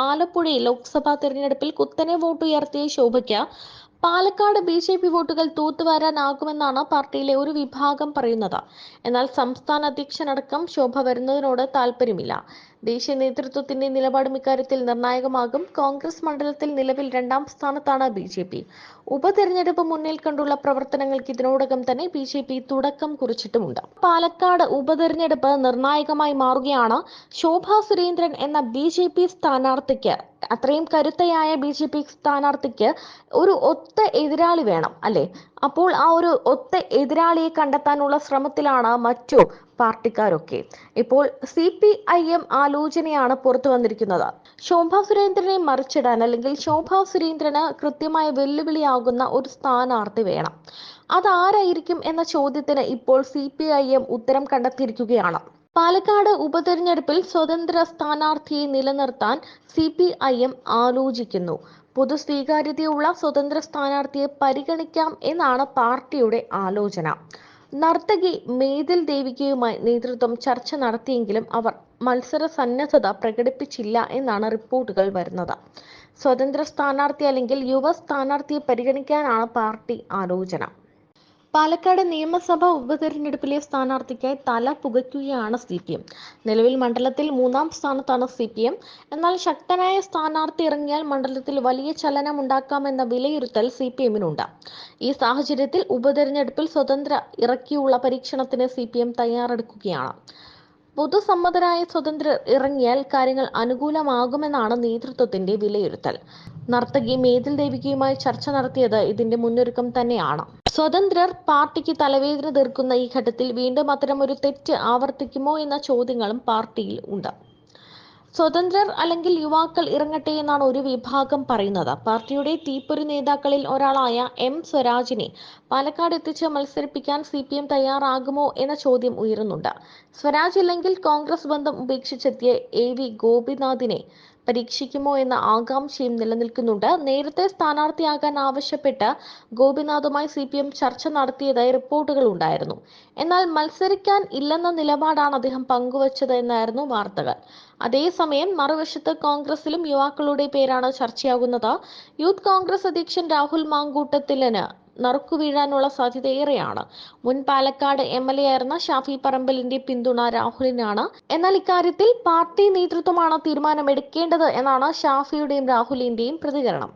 ആലപ്പുഴയിൽ ലോക്സഭാ തെരഞ്ഞെടുപ്പിൽ കുത്തനെ വോട്ടുയർത്തിയ ശോഭയ്ക്ക് പാലക്കാട് ബി ജെ പി വോട്ടുകൾ തൂത്തുവാരാനാകുമെന്നാണ് പാർട്ടിയിലെ ഒരു വിഭാഗം പറയുന്നത്. എന്നാൽ സംസ്ഥാന അധ്യക്ഷനടക്കം ശോഭ വരുന്നതിനോട് താല്പര്യമില്ല ദേശീയ നേതൃത്വത്തിന്റെ നിലപാടും ഇക്കാര്യത്തിൽ നിർണായകമാകും. കോൺഗ്രസ് മണ്ഡലത്തിൽ നിലവിൽ രണ്ടാം സ്ഥാനത്താണ് ബി ജെ പി. ഉപതെരഞ്ഞെടുപ്പ് മുന്നിൽ കണ്ടുള്ള പ്രവർത്തനങ്ങൾക്ക് ഇതിനോടകം തന്നെ ബി ജെ പി തുടക്കം കുറിച്ചിട്ടുമുണ്ട്. പാലക്കാട് ഉപതെരഞ്ഞെടുപ്പ് നിർണായകമായി മാറുകയാണ് ശോഭ സുരേന്ദ്രൻ എന്ന ബി ജെ പി സ്ഥാനാർത്ഥിക്ക് അത്രയും കരുത്തയായ ബി ജെ പി സ്ഥാനാർത്ഥിക്ക് ഒരു ഒത്ത എതിരാളി വേണം അല്ലെ? അപ്പോൾ ആ ഒരു ഒത്ത എതിരാളിയെ കണ്ടെത്താനുള്ള ശ്രമത്തിലാണ് മറ്റു പാർട്ടിക്കാരൊക്കെ. ഇപ്പോൾ സി പി ഐ എം ആലോചനയാണ് പുറത്തു വന്നിരിക്കുന്നത്. ശോഭ സുരേന്ദ്രനെ മറിച്ചിടാൻ അല്ലെങ്കിൽ ശോഭ സുരേന്ദ്രന് കൃത്യമായ വെല്ലുവിളിയാകുന്ന ഒരു സ്ഥാനാർത്ഥി വേണം. അതാരായിരിക്കും എന്ന ചോദ്യത്തിന് ഇപ്പോൾ സി പി ഐ എം ഉത്തരം കണ്ടെത്തിയിരിക്കുകയാണ്. പാലക്കാട് ഉപതെരഞ്ഞെടുപ്പിൽ സ്വതന്ത്ര സ്ഥാനാർത്ഥിയെ നിലനിർത്താൻ സി പി ഐ എം ആലോചിക്കുന്നു. പൊതു സ്വീകാര്യതയുള്ള സ്വതന്ത്ര സ്ഥാനാർത്ഥിയെ പരിഗണിക്കാം എന്നാണ് പാർട്ടിയുടെ ആലോചന. നർത്തകി മേതിൽ ദേവികയുമായി നേതൃത്വം ചർച്ച നടത്തിയെങ്കിലും അവർ മത്സര സന്നദ്ധത പ്രകടിപ്പിച്ചില്ല എന്നാണ് റിപ്പോർട്ടുകൾ വരുന്നത്. സ്വതന്ത്ര സ്ഥാനാർത്ഥി അല്ലെങ്കിൽ യുവ സ്ഥാനാർത്ഥിയെ പരിഗണിക്കാനാണ് പാർട്ടി ആലോചന. പാലക്കാട് നിയമസഭാ ഉപതെരഞ്ഞെടുപ്പിലെ സ്ഥാനാർത്ഥിക്കായി തല പുകയ്ക്കുകയാണ് സി പി എം നിലവിൽ മണ്ഡലത്തിൽ മൂന്നാം സ്ഥാനത്താണ് സി പി എം എന്നാൽ ശക്തനായ സ്ഥാനാർത്ഥി ഇറങ്ങിയാൽ മണ്ഡലത്തിൽ വലിയ ചലനം ഉണ്ടാക്കാമെന്ന വിലയിരുത്തൽ സി പി എമ്മിനുണ്ട് ഈ സാഹചര്യത്തിൽ ഉപതെരഞ്ഞെടുപ്പിൽ സ്വതന്ത്ര ഇറക്കിയുള്ള പരീക്ഷണത്തിന് സി പി എം തയ്യാറെടുക്കുകയാണ്. പൊതുസമ്മതരായ സ്വതന്ത്ര ഇറങ്ങിയാൽ കാര്യങ്ങൾ അനുകൂലമാകുമെന്നാണ് നേതൃത്വത്തിന്റെ വിലയിരുത്തൽ. നർത്തകി മേതിൽ ദേവികയുമായി ചർച്ച നടത്തിയത് ഇതിന്റെ മുന്നൊരുക്കം തന്നെയാണ്. സ്വതന്ത്രർ പാർട്ടിക്ക് തലവേദന തീർക്കുന്ന ഈ ഘട്ടത്തിൽ വീണ്ടും അത്തരമൊരു തെറ്റ് ആവർത്തിക്കുമോ എന്ന ചോദ്യങ്ങളും പാർട്ടിയിൽ ഉണ്ട്. സ്വതന്ത്രർ അല്ലെങ്കിൽ യുവാക്കൾ ഇറങ്ങട്ടെ എന്നാണ് ഒരു വിഭാഗം പറയുന്നത്. പാർട്ടിയുടെ തീപ്പൊരി നേതാക്കളിൽ ഒരാളായ എം സ്വരാജിനെ പാലക്കാട് എത്തിച്ച് മത്സരിപ്പിക്കാൻ സി പി എം തയ്യാറാകുമോ എന്ന ചോദ്യം ഉയരുന്നുണ്ട്. സ്വരാജ് ഇല്ലെങ്കിൽ കോൺഗ്രസ് ബന്ധം ഉപേക്ഷിച്ചെത്തിയ എ വി ഗോപിനാഥിനെ പരീക്ഷിക്കുമോ എന്ന ആകാംക്ഷയും നിലനിൽക്കുന്നുണ്ട്. നേരത്തെ സ്ഥാനാർത്ഥിയാകാൻ ആവശ്യപ്പെട്ട് ഗോപിനാഥുമായി സി ചർച്ച നടത്തിയതായി റിപ്പോർട്ടുകൾ ഉണ്ടായിരുന്നു. എന്നാൽ മത്സരിക്കാൻ ഇല്ലെന്ന നിലപാടാണ് അദ്ദേഹം പങ്കുവച്ചത് എന്നായിരുന്നു വാർത്തകൾ. അതേസമയം മറുവശത്ത് കോൺഗ്രസിലും യുവാക്കളുടെ പേരാണ് ചർച്ചയാകുന്നത്. യൂത്ത് കോൺഗ്രസ് അധ്യക്ഷൻ രാഹുൽ മാങ്കൂട്ടത്തിലിന് നറുക്കു വീഴാനുള്ള സാധ്യത ഏറെയാണ്. മുൻ പാലക്കാട് എം എൽ എ ആയിരുന്ന ഷാഫി പറമ്പലിന്റെ പിന്തുണ രാഹുലിനാണ്. എന്നാൽ ഇക്കാര്യത്തിൽ പാർട്ടി നേതൃത്വമാണ് തീരുമാനമെടുക്കേണ്ടത് എന്നാണ് ഷാഫിയുടെയും രാഹുലിന്റെയും പ്രതികരണം.